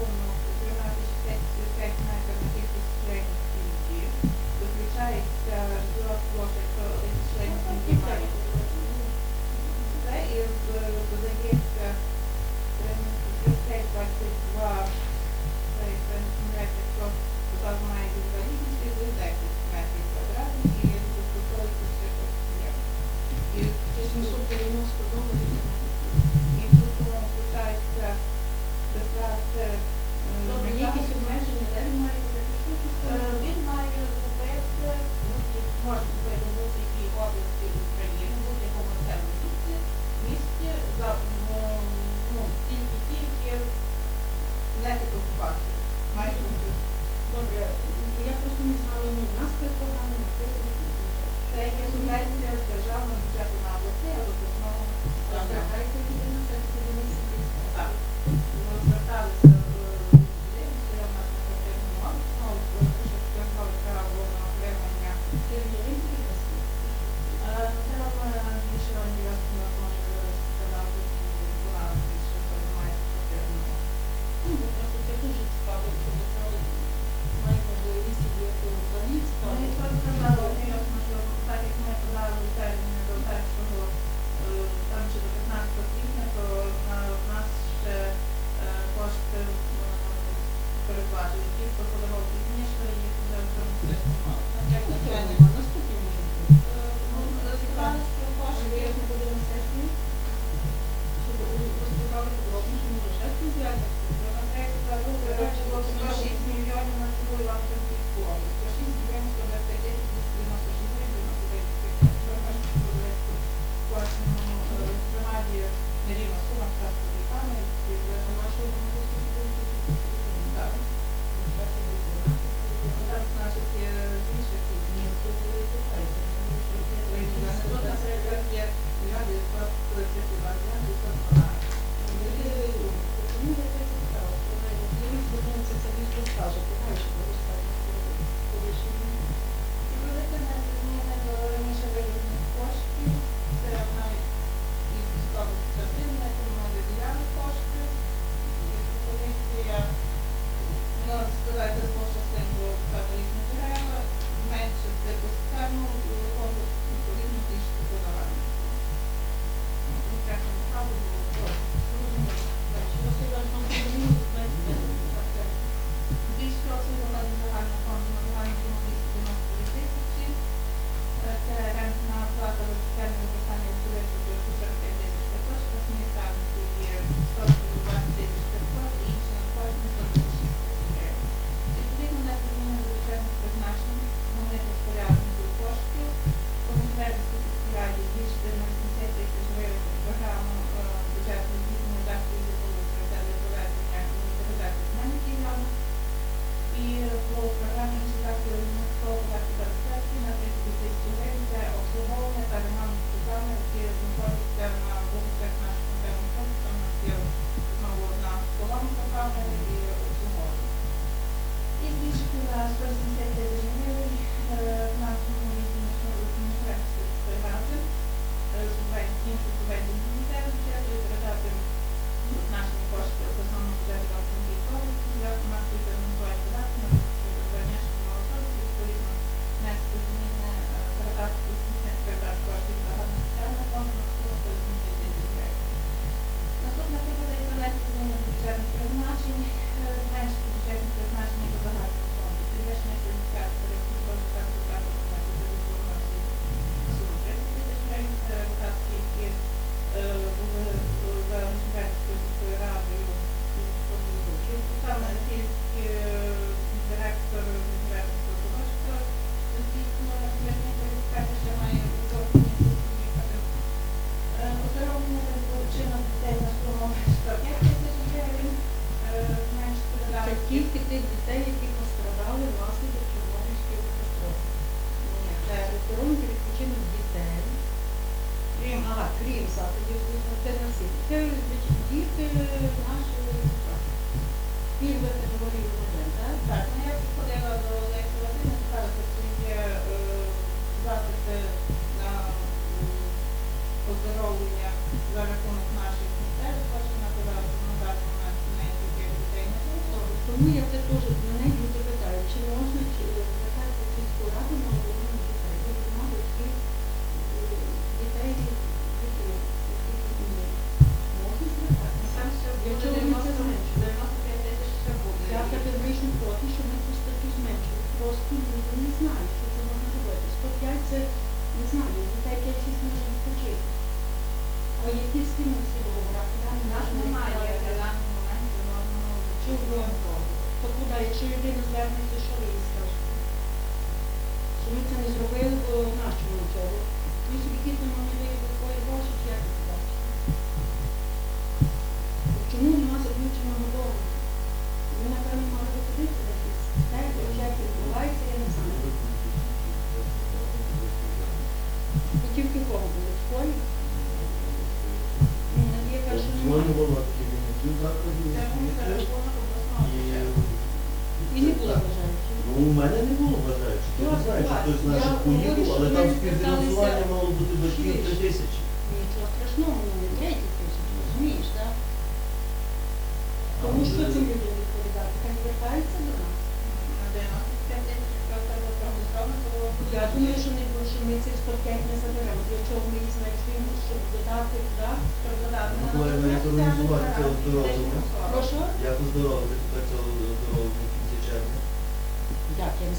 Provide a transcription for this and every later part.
Thank you.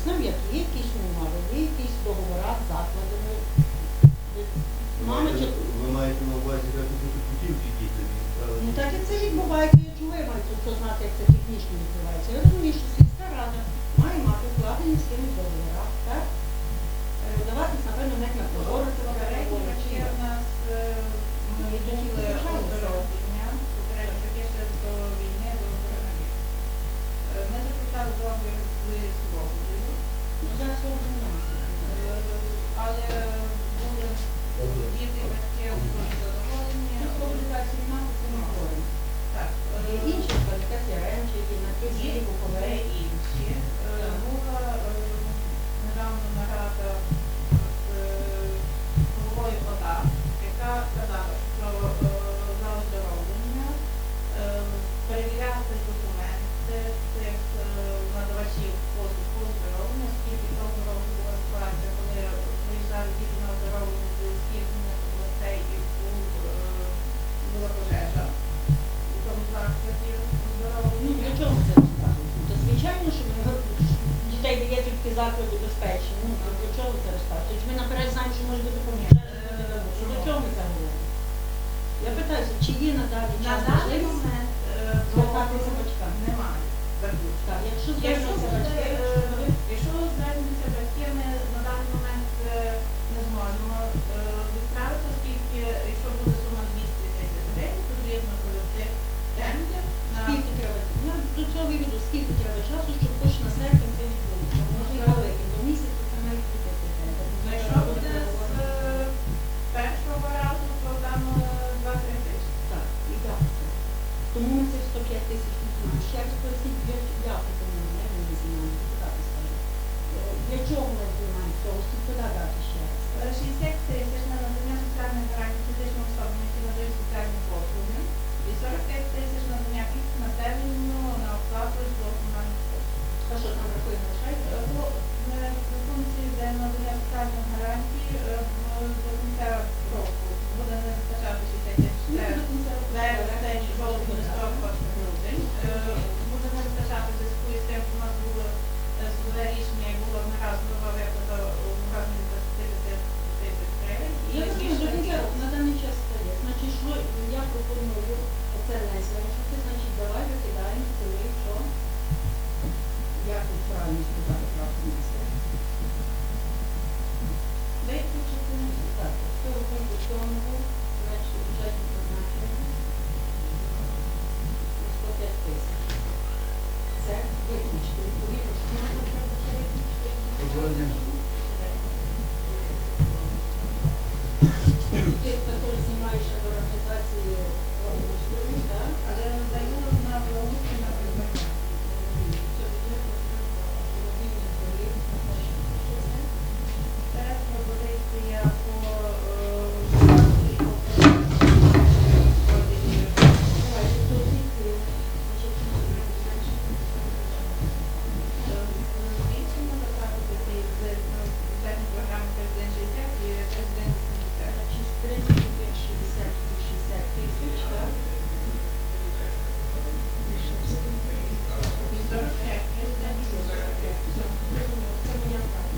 пояснив, як є якісь умови, є якісь договори з закладами. Мама. Ви маєте на увазі, як бути путівки діти відправити? Ну так як це відбувається, я чому я маю тут знати, як це технічно відбувається. Я розумію, що сільська рада має мати вкладені з цими договорами, так? Е, Давати себе на них на прозору. В нас е, ми хотіли обговорення, попередньо до я з вами висловлюю. Я сьогодні, але були діти батьки задоволені. Так, інші кваліфікації, раніше, які на тижні, і інші. Була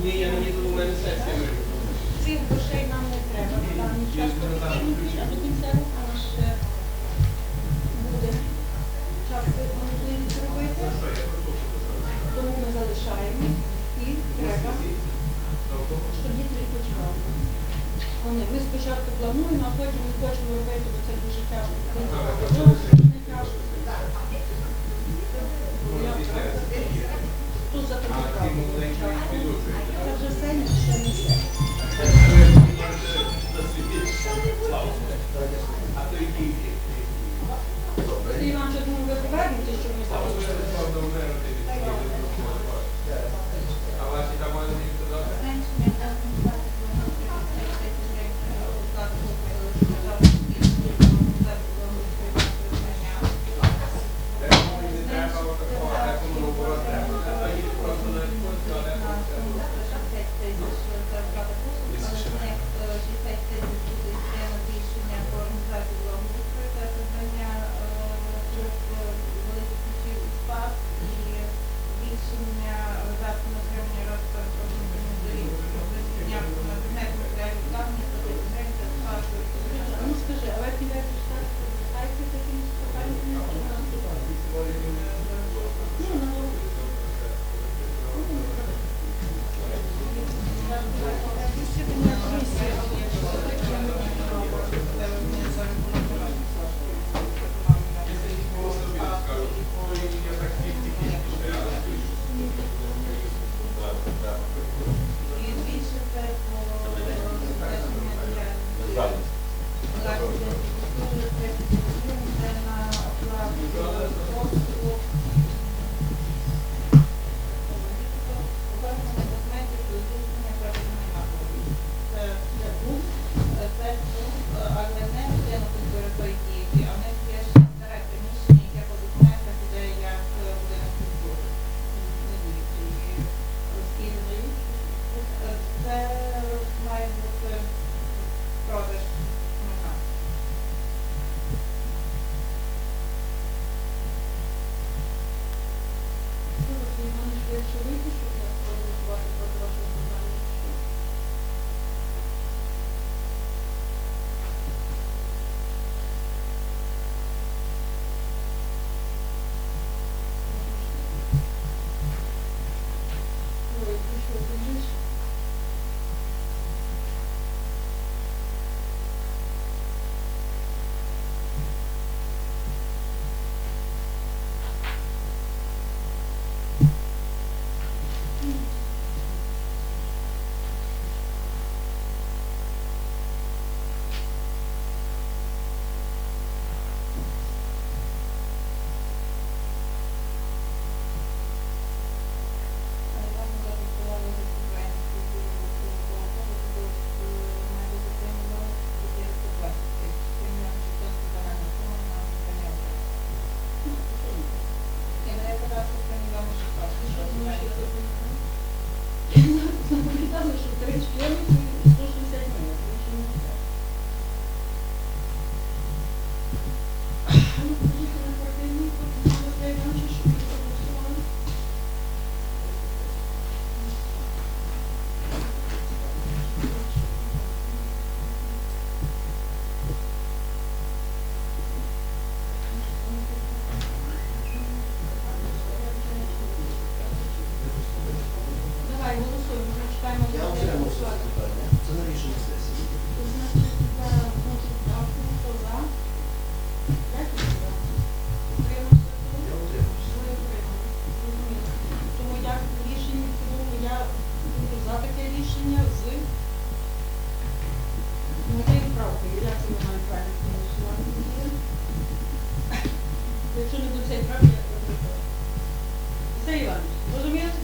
Цих грошей нам не треба. А до кінця року нас ще буде час можливість зробити. Тому ми залишаємо і треба, щоб діти відпочивали. Ми спочатку плануємо, а потім ми хочемо робити, бо це дуже тяжко.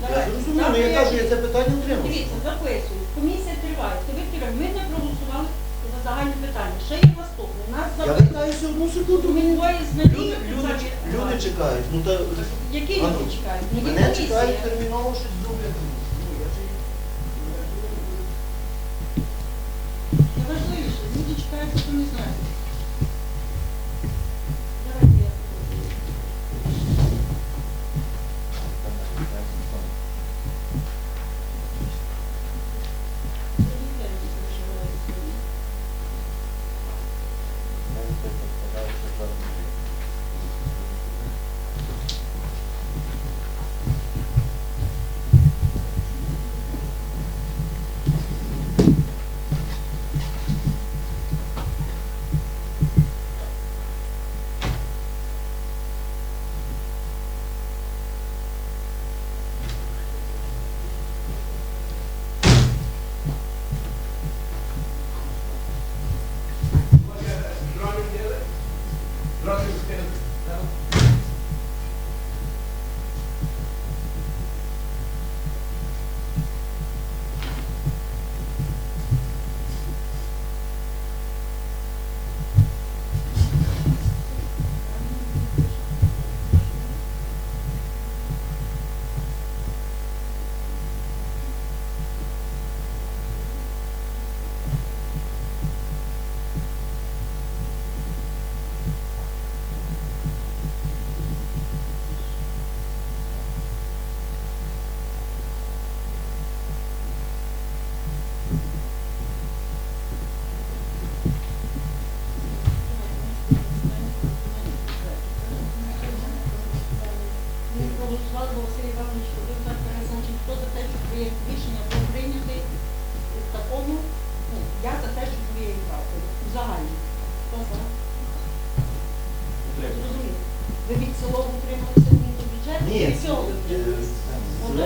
Я я кажу, я це питання отримав. Дивіться, записую. Комісія триває. Ви вчора. Ми не проголосували за загальне питання. Ще є наступне. Нас Я одну секунду. мені. двоє з Люди, чекають. Ну, Які люди чекають? Мене чекають терміново щось зроблять.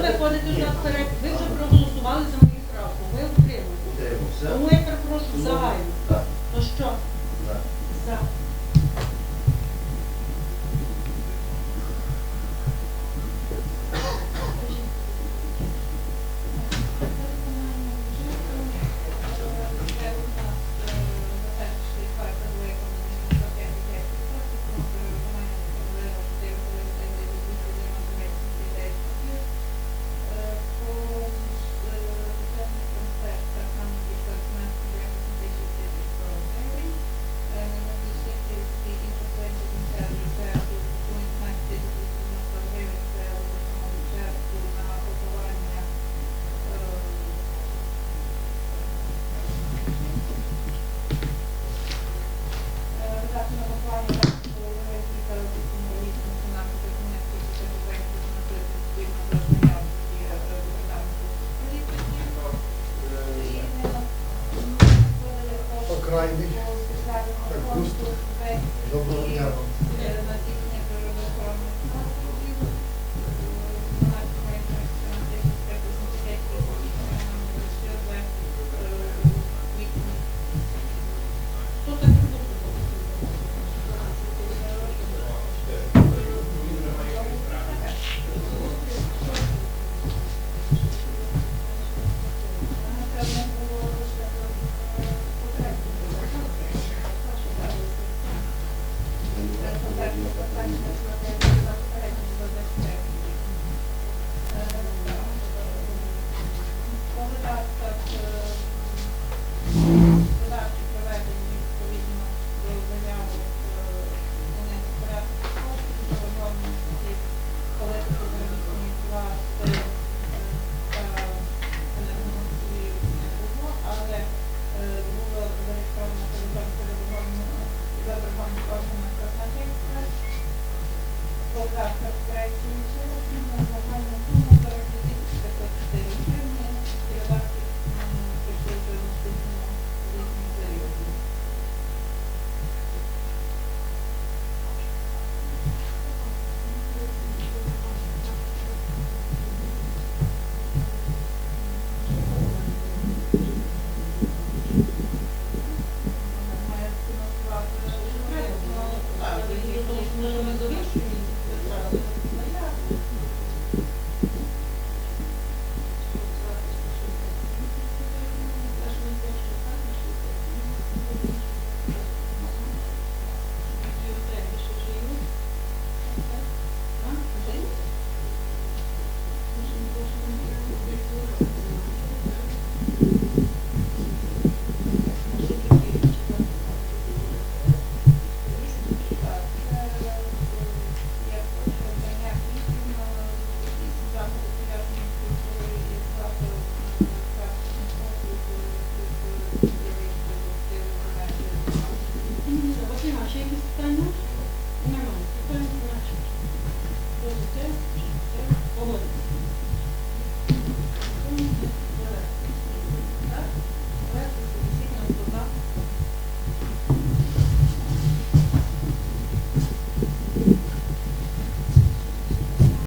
Виходите вже вперед, ви вже проголосували за мою правку, ви отримали. Тому я перепрошую загально. То що? За.